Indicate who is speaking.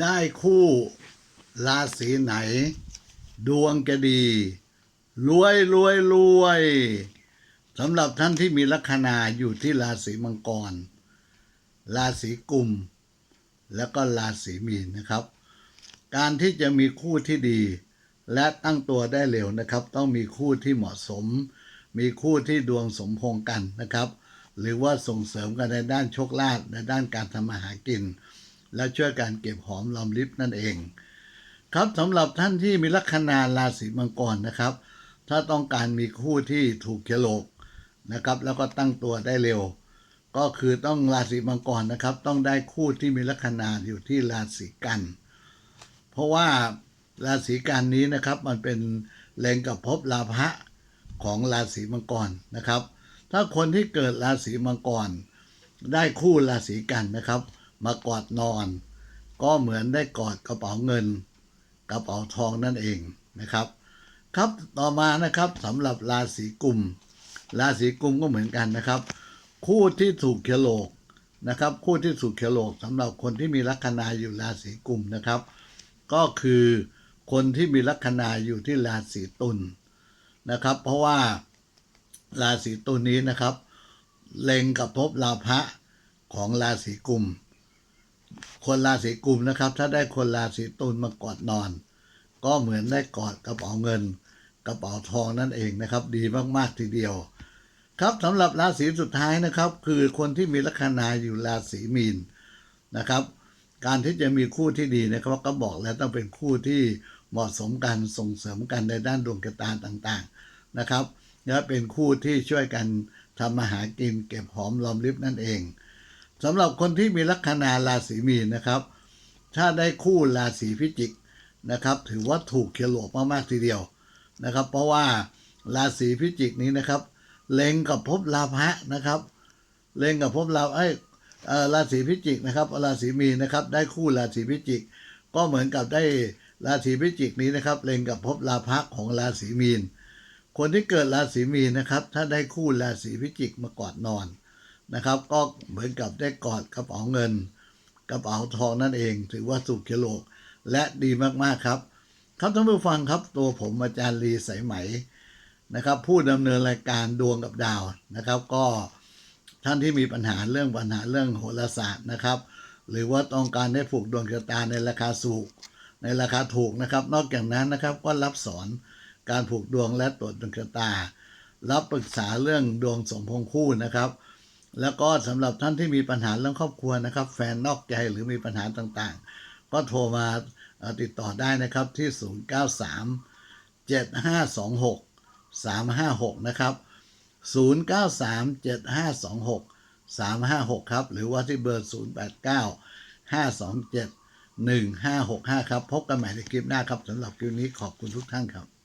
Speaker 1: ได้คู่ราศีไหน ดวงจะดี รวยรวยรวยสำหรับท่านที่มีลัคนาอยู่ที่ราศีมังกร ราศีกุม แล้วก็ราศีมีนนะครับ การที่จะมีคู่ที่ดี และตั้งตัวได้เร็วนะครับ ต้องมีคู่ที่เหมาะสม มีคู่ที่ดวงสมพงกันนะครับ หรือว่าส่งเสริมกันในด้านโชคลาภในด้านการทำมาหากิน และช่วยการเก็บหอมรอมริบนั่นเอง ครับสำหรับท่านที่มีลัคนาราศีมังกรนะครับ ถ้าต้องการมีคู่ที่ถูกเฉลกนะครับ แล้วก็ตั้งตัวได้เร็ว ก็คือต้องราศีมังกรนะครับ ต้องได้คู่ที่มีลัคนาอยู่ที่ราศีกัน เพราะว่าราศีกันนี้นะครับมันเป็นแรงกับภพลาภะของราศีมังกรนะครับ ถ้าคนที่เกิดราศีมังกร ได้คู่ราศีกันนะครับ มากอดนอน ก็เหมือนได้กอดกระเป๋าเงิน กระเป๋าทองนั่นเองนะครับ ครับต่อมานะครับสำหรับราศีกุมราศีกุมก็เหมือนกันนะครับ คู่ที่ถูกเขโลกนะครับ คู่ที่ถูกเขโลกสำหรับคนที่มีลัคนาอยู่ราศีกุมนะครับ ก็คือคนที่มีลัคนาอยู่ที่ราศีตุลนะครับ เพราะว่าราศีตุลนี้นะครับ เล็งกับภพลาภะของราศีกุม คนราศีกุมนะครับ ถ้าได้คนราศีตุลมากอดนอน ก็เหมือนได้กอดกระเป๋าเงิน กระเป๋าทองนั่นเองนะครับ ดีมากๆทีเดียว ครับสำหรับราศีสุดท้ายนะครับ คือคนที่มีลัคนาอยู่ราศีมีนนะครับ การที่จะมีคู่ที่ดีนะครับก็บอกแล้วต้องเป็นคู่ที่เหมาะสมกันส่งเสริมกันในด้านดวงชะตาต่างๆนะครับและเป็นคู่ที่ช่วยกันทำมาหากินเก็บหอมรอมริบนั่นเอง สำหรับคนที่มีลัคนาราศีมีนนะครับ ถ้าได้คู่ราศีพิจิกนะครับ ถือว่าถูกเขียโลกมากๆทีเดียวนะครับ เพราะว่าราศีพิจิกนี้นะครับ เล็งกับภพลาภะนะครับ เล็งกับภพลาภไอ้ราศีพิจิกนะครับราศีมีนนะครับ ได้คู่ราศีพิจิก ก็เหมือนกับได้ราศีพิจิกนี้นะครับ เล็งกับภพลาภะของราศีมีน คนที่เกิดราศีมีนนะครับ ถ้าได้คู่ราศีพิจิกมากอดนอน นะครับ ก็เหมือนกับได้กอดกระเป๋าเงิน กระเป๋าทองนั่นเอง ถือว่าสุขเฉลกและดีมากๆครับ ครับท่านผู้ฟังครับตัวผมอาจารย์ลีสายไหมนะครับผู้ดำเนินรายการดวงกับดาวนะครับ ก็ท่านที่มีปัญหาเรื่องปัญหาเรื่องโหราศาสตร์นะครับ หรือว่าต้องการได้ผูกดวงชะตาในราคาสูงในราคาถูกนะครับ นอกจากนั้นนะครับก็รับสอนการผูกดวงและตรวจดวงชะตา รับปรึกษาเรื่องดวงสมพงษ์คู่นะครับ แล้วก็สำหรับท่านที่มีปัญหาเรื่องครอบครัวนะครับ แฟนนอกใจหรือมีปัญหาต่างๆ ก็โทรมาติดต่อได้นะครับที่ 093 7526 356 นะครับ 093 7526 356 ครับ หรือว่าที่เบอร์ 089 527 1565 ครับ พบกันใหม่ในคลิปหน้าครับสำหรับคลิปนี้ขอบคุณทุกท่านครับ